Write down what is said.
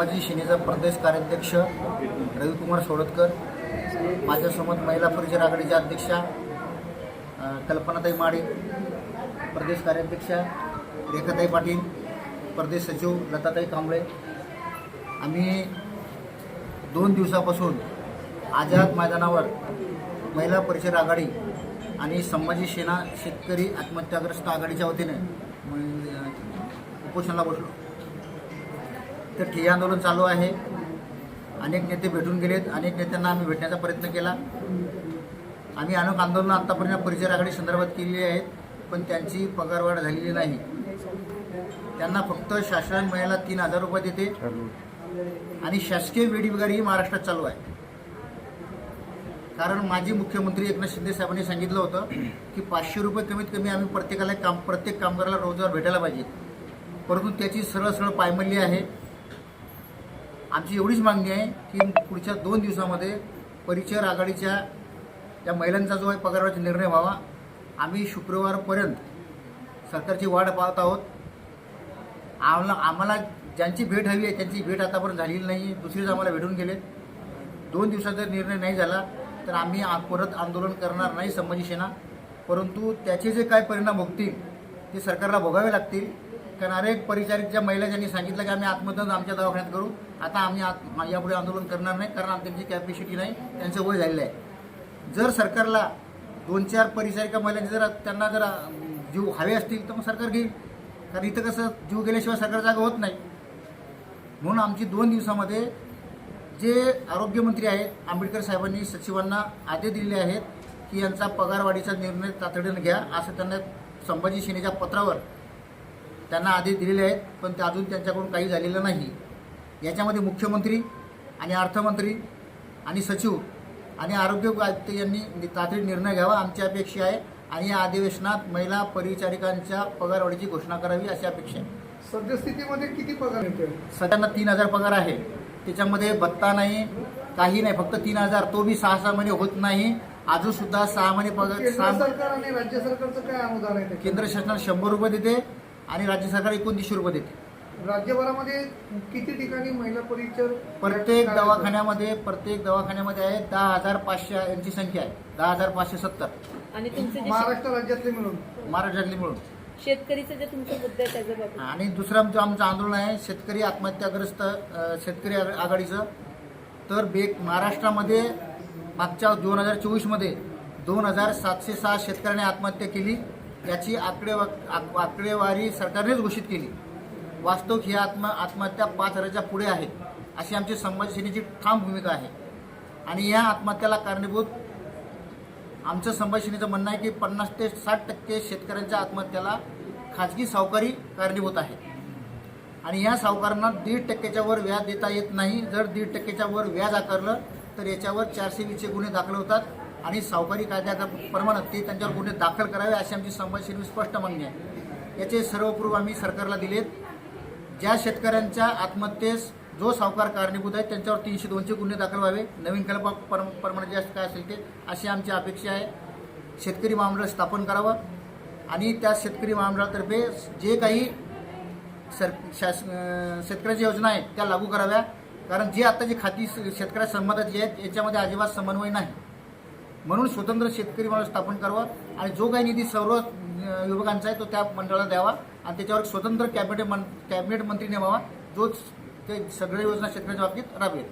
संभाजी सेनेचा प्रदेश कार्याध्यक्ष रविकुमार सोडतकर माझ्यासोबत महिला परिषद आघाडीच्या अध्यक्षा कल्पनाताई माडे प्रदेश कार्याध्यक्षा रेखाताई पाटील प्रदेश सचिव लताताई कांबळे. आम्ही दोन दिवसापासून आझाद मैदानावर महिला परिषद आघाडी आणि संभाजी सेना शेतकरी आत्महत्याग्रस्त आघाडीच्या वतीने उपोषणाला बसलो. तर ठिय्या आंदोलन चालू आहे. अनेक नेते भेटून गेलेत. अनेक नेत्यांना आम्ही भेटण्याचा प्रयत्न केला. आम्ही अनेक आंदोलनं आत्तापर्यंत परिचय संदर्भात केलेली आहेत पण त्यांची पगारवाढ झालेली नाही. त्यांना फक्त शासन महिला तीन हजार रुपये देते. आणि शासकीय वेळीबिगारी ही महाराष्ट्रात चालू आहे. कारण माजी मुख्यमंत्री एकनाथ शिंदे साहेबांनी सांगितलं होतं की पाचशे रुपये कमीत कमी आम्ही प्रत्येकाला काम प्रत्येक कामगाराला रोजगार भेटायला पाहिजे. परंतु त्याची सरळ सरळ पायमल्ली आहे. आमची एवढीच मागणी आहे की पुढच्या दोन दिवसामध्ये परिचर आघाडीच्या या महिलांचा जो आहे पगाराचा निर्णय व्हावा. आम्ही शुक्रवारपर्यंत सरकारची वाट पाहत आहोत. आम्हाला आम्हाला ज्यांची भेट हवी आहे त्यांची भेट आतापर्यंत झालेली नाही. दुसरीच आम्हाला भेटून गेले दोन दिवसात जर निर्णय नाही झाला तर आम्ही परत आंदोलन करणार नाही संभाजी सेना. परंतु त्याचे जे काय परिणाम भोगतील ते सरकारला भोगावे लागतील. कारण अनेक परिचारिकच्या महिला ज्यांनी सांगितलं की आम्ही आत्महत्या आमच्या दवाखान्यात करू. आता आम्ही आत यापुढे आंदोलन करणार नाही कारण आम- त्यांची कॅपॅसिटी नाही त्यांचं वय झालेलं आहे. जर सरकारला दोन चार परिचारिका महिलांचे जर त्यांना जर जीव हवे असतील तर मग सरकार घेईल. कारण इथं कसं जीव गेल्याशिवाय सरकार जागा होत नाही. म्हणून आमची दोन दिवसामध्ये जे आरोग्यमंत्री आहेत आंबेडकर साहेबांनी सचिवांना आदेश दिलेले आहेत की यांचा पगारवाढीचा निर्णय तातडीने घ्या असं त्यांना संभाजी सेनेच्या पत्रावर त्यांना आदेश दिलेले आहेत पण ते अजून त्यांच्याकडून काही झालेलं नाही. याच्यामध्ये मुख्यमंत्री आणि अर्थमंत्री आणि सचिव आणि आरोग्य आयुक्त यांनी तातडी निर्णय घ्यावा आमची अपेक्षा आहे. आणि या अधिवेशनात महिला परिचारिकांच्या पगारवाढीची घोषणा करावी अशी अपेक्षा आहे. सद्यस्थितीमध्ये किती पगार सगळ्यांना तीन हजार पगार आहे. त्याच्यामध्ये भत्ता नाही काही नाही फक्त तीन हजार. तो बी सहा सहा महिने होत नाही. अजून सुद्धा सहा महिने पगार सरकार आणि राज्य सरकारचं काय अनुदान आहे? केंद्र शासनाला शंभर रुपये देते. आणि राज्य सरकार एकोणतीसशे रुपये देते. राज्यभरामध्ये किती ठिकाणी महिला परिचर प्रत्येक दवाखान्यामध्ये प्रत्येक दवाखान्यामध्ये आहे दहा हजार पाचशे यांची संख्या आहे. दहा हजार पाचशे सत्तर. आणि तुमचे जे महाराष्ट्र राज्यातले मिळून. महाराष्ट्रातली मिळून. शेतकरीचे जे तुमचे मुद्दे आहेत त्याच्या बाबतीत. आणि दुसरं आमचं आमचं आंदोलन आहे शेतकरी आत्महत्याग्रस्त अ, शेतकरी आघ- आघाडीचं. तर बेक महाराष्ट्रामध्ये मागच्या दोन हजार चोवीसमध्ये दोन हजार सातशे सहा शेतकऱ्यांनी आत्महत्या केली. याची आकडेवा आक- आकडेवारी सरकारनेच घोषित केली. वास्तव ही आत्म आत्महत्या पाच हजाराच्या पुढे आहे अशी आमची संभाजी सेनेची ठाम भूमिका आहे. आणि या आत्महत्याला कारणीभूत आमचं संभाजी सेनेचं म्हणणं आहे की पन्नास ते साठ टक्के शेतकऱ्यांच्या आत्महत्याला खाजगी सावकारी कारणीभूत आहे. आणि या सावकारांना दीड टक्क्याच्या वर व्याज देता येत नाही. जर दीड टक्क्याच्या वर व्याज आकारलं तर याच्यावर चारशे वीसचे गुन्हे दाखल होतात. आणि सावकारी कायद्याप्रमाणे ते त्यांच्यावर गुन्हे दाखल करावे अशी आमची संभाजी स्पष्ट मागणी आहे. याचे सर्व प्रूफ आम्ही सरकारला दिलेत. ज्या शेतकऱ्यांच्या आत्महत्येस जो सावकार कारणीभूत आहे त्यांच्यावर तीनशे दोनशे गुन्हे दाखल व्हावे. नवीन कल्प प्रमाणे जे काय असेल ते अशी आमची अपेक्षा आहे. शेतकरी महामंडळ स्थापन करावं. आणि त्या शेतकरी महामंडळातर्फे जे काही सर शास शेतकऱ्याच्या योजना आहेत त्या लागू कराव्या. कारण जी आता जे खाती शेतकऱ्या संबंधाची आहेत याच्यामध्ये अजिबात समन्वय नाही. म्हणून स्वतंत्र शेतकरी मंडळ स्थापन करावं आणि जो काही निधी सर्व विभागांचा आहे तो त्या मंडळाला द्यावा आणि त्याच्यावर स्वतंत्र कॅबिनेट मन कॅबिनेट मंत्री नेमावा जो ते सगळ्या योजना शेतकऱ्याच्या बाबतीत राबवेल.